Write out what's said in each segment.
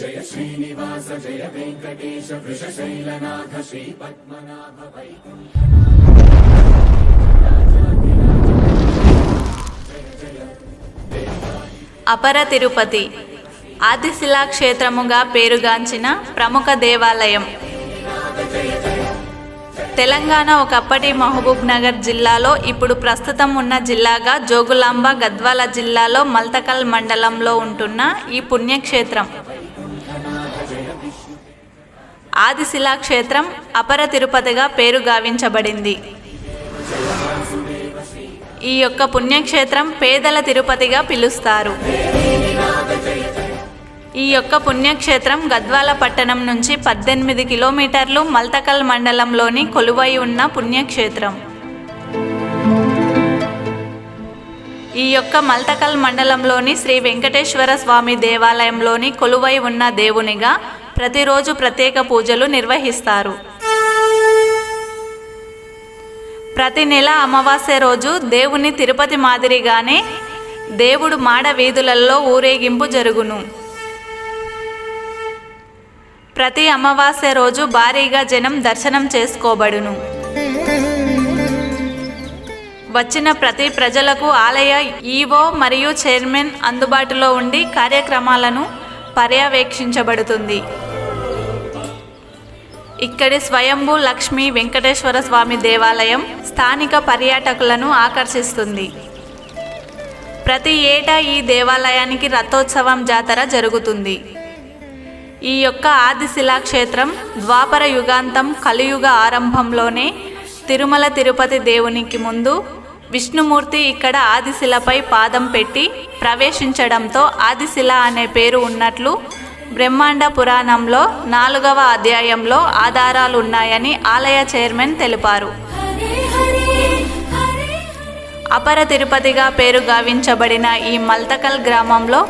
జయ శ్రీనివాస జయ వెంకటేశ వృషశైలనాథ శ్రీ పద్మనాభ వైకుంఠ. అపర తిరుపతి ఆదిశిలా క్షేత్రముగా పేరుగాంచిన ప్రముఖ దేవాలయం. తెలంగాణ ఒకప్పటి మహబూబ్ నగర్ జిల్లాలో ఇప్పుడు ప్రస్తుతం ఉన్న జిల్లాగా జోగులాంబ గద్వాల జిల్లాలో మల్తకల్ మండలంలో ఉంటున్న ఈ పుణ్యక్షేత్రం. ఆదిశిలా క్షేత్రం అపర తిరుపతిగా పేరు గావించబడింది. ఈ యొక్క పుణ్యక్షేత్రం పేదల తిరుపతిగా పిలుస్తారు. ఈ యొక్క పుణ్యక్షేత్రం గద్వాల పట్టణం నుంచి పద్దెనిమిది కిలోమీటర్లు మల్తకల్ మండలంలోని కొలువై ఉన్న పుణ్యక్షేత్రం. ఈ యొక్క మల్తకల్ మండలంలోని శ్రీ వెంకటేశ్వర స్వామి దేవాలయంలోని కొలువై ఉన్న దేవునిగా ప్రతిరోజు ప్రత్యేక పూజలు నిర్వహిస్తారు. ప్రతి నెల అమావాస్య రోజు దేవుని తిరుపతి మాదిరిగానే దేవుడు మాడ వీధులలో ఊరేగింపు జరుగును. ప్రతి అమావాస్య రోజు భారీగా జనం దర్శనం చేసుకోబడును. వచ్చిన ప్రతి ప్రజలకు ఆలయ ఈవో మరియు చైర్మన్ అందుబాటులో ఉండి కార్యక్రమాలను పర్యవేక్షించబడుతుంది. ఇక్కడి స్వయంభూ లక్ష్మీ వెంకటేశ్వర స్వామి దేవాలయం స్థానిక పర్యాటకులను ఆకర్షిస్తుంది. ప్రతి ఏటా ఈ దేవాలయానికి రథోత్సవం జాతర జరుగుతుంది. ఈ యొక్క ఆదిశిలా క్షేత్రం ద్వాపర యుగాంతం కలియుగ ఆరంభంలోనే తిరుమల తిరుపతి దేవునికి ముందు విష్ణుమూర్తి ఇక్కడ ఆదిశిలపై పాదం పెట్టి ప్రవేశించడంతో ఆదిశిల అనే పేరు ఉన్నట్లు బ్రహ్మాండ పురాణంలో నాలుగవ అధ్యాయంలో ఆధారాలు ఉన్నాయని ఆలయ చైర్మన్ తెలిపారు. అపర తిరుపతిగా పేరు గావించబడిన ఈ మల్తకల్ గ్రామంలో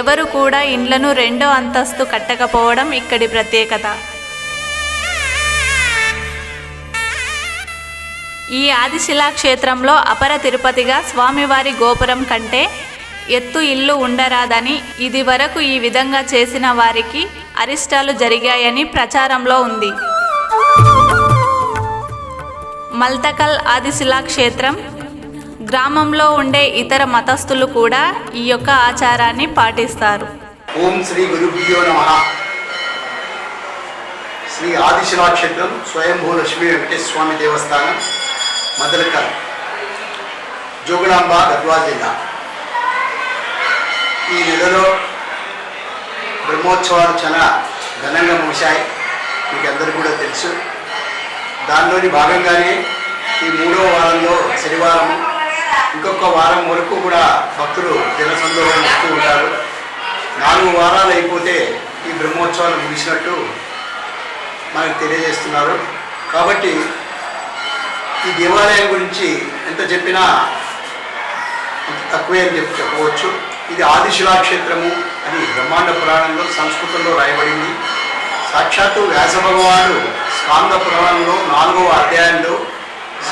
ఎవరు కూడా ఇండ్లను రెండో అంతస్తు కట్టకపోవడం ఇక్కడి ప్రత్యేకత. ఈ ఆదిశిలా క్షేత్రంలో అపర తిరుపతిగా స్వామివారి గోపురం కంటే ఎత్తు ఇల్లు ఉండరాదని ఇది వరకు ఈ విధంగా చేసిన వారికి అరిష్టాలు జరిగాయని ప్రచారంలో ఉంది. మల్తకల్ ఆదిశిలా క్షేత్రం గ్రామంలో ఉండే ఇతర మతస్థులు కూడా ఈ యొక్క ఆచారాన్ని పాటిస్తారు. ఓం శ్రీ గురుభ్యో నమ. శ్రీ ఆదిశిలాక్షేత్రం స్వయంభూ లక్ష్మీ వెంకటేశ్వర స్వామి దేవస్థానం. మదలకల్ జోగులాంబ గద్వా జిల్లా. ఈ నెలలో బ్రహ్మోత్సవాలు చాలా ఘనంగా ముగిశాయి. మీకు అందరికీ కూడా తెలుసు. దానిలోని భాగంగానే ఈ మూడవ వారంలో శనివారం ఇంకొక వారం వరకు కూడా భక్తులు జనసందోహం ఇస్తూ ఉంటారు. నాలుగు వారాలు అయిపోతే ఈ బ్రహ్మోత్సవాలు ముగిసినట్టు మనకు తెలియజేస్తున్నారు. కాబట్టి ఈ దేవాలయం గురించి ఎంత చెప్పినా తక్కువే అని చెప్పి చెప్పవచ్చు. ఇది ఆదిశిలాక్షేత్రము. అని బ్రహ్మాండ పురాణంలో సంస్కృతంలో రాయబడింది. సాక్షాత్తు వ్యాస భగవానుడు స్కాంద పురాణంలో నాలుగవ అధ్యాయంలో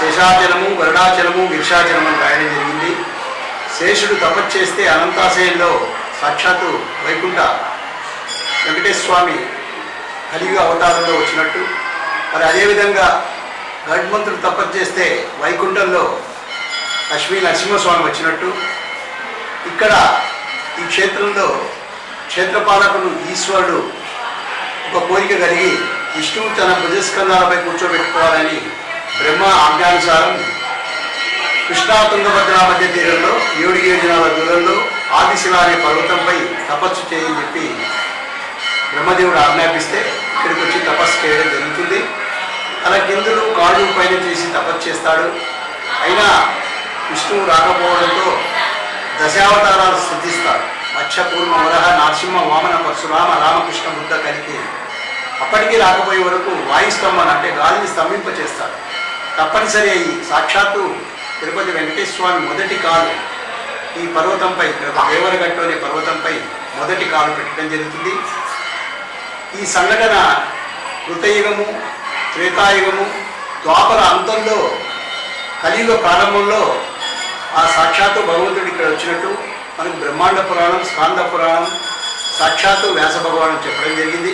శేషాచలము వరుణాచలము గిరిశాచలము రాయడం జరిగింది. శేషుడు తపస్సు చేస్తే అనంతాశయంలో సాక్షాత్తు వైకుంఠ వెంకటేశ్వర స్వామి కలియుగ అవతారంలో వచ్చినట్టు. మరి అదేవిధంగా గడ్మంతుడు తపస్సు చేస్తే వైకుంఠంలో లక్ష్మీ నరసింహస్వామి వచ్చినట్టు. ఇక్కడ ఈ క్షేత్రంలో క్షేత్రపాలకుడు ఈశ్వరుడు ఒక కోరిక కలిగి విష్ణువు తన భుజస్కంధాలపై కూర్చోబెట్టుకోవాలని బ్రహ్మ ఆజ్ఞానుసారం కృష్ణా తుంగభద్ర మధ్య తీరంలో ఏడు యోజనాల దూరంలో ఆదిశిల అనే పర్వతంపై తపస్సు చేయని చెప్పి బ్రహ్మదేవుడు ఆజ్ఞాపిస్తే ఇక్కడికి వచ్చి తపస్సు చేయడం జరుగుతుంది. తన కిందులు కాళ్ళు పైన చేసి తపస్సు చేస్తాడు? అయినా విష్ణువు రాకపోవడంతో దశావతారాలు సిద్ధిస్తాడు. మత్స్య వరహ నరసింహ వామన పరశురామ రామకృష్ణ బుద్ధ కలికి అప్పటికీ రాకపోయే వరకు వాయుస్తంభన అంటే గాలిని స్తంభింప చేస్తాడు తప్పనిసరి అయ్యి సాక్షాత్తు తిరుపతి వెంకటేశ్వర స్వామి మొదటి కాలు ఈ పర్వతంపై దేవరగట్టు అనే పర్వతంపై మొదటి కాలు పెట్టడం జరుగుతుంది. ఈ సంఘటన కృతయుగము త్రేతాయుగము ద్వాపర అంతంలో కలియుగ ప్రారంభంలో ఆ సాక్షాత్తు భగవంతుడు ఇక్కడ వచ్చినట్టు మనకు బ్రహ్మాండ పురాణం స్కాంద పురాణం సాక్షాత్తు వ్యాస భగవానం చెప్పడం జరిగింది.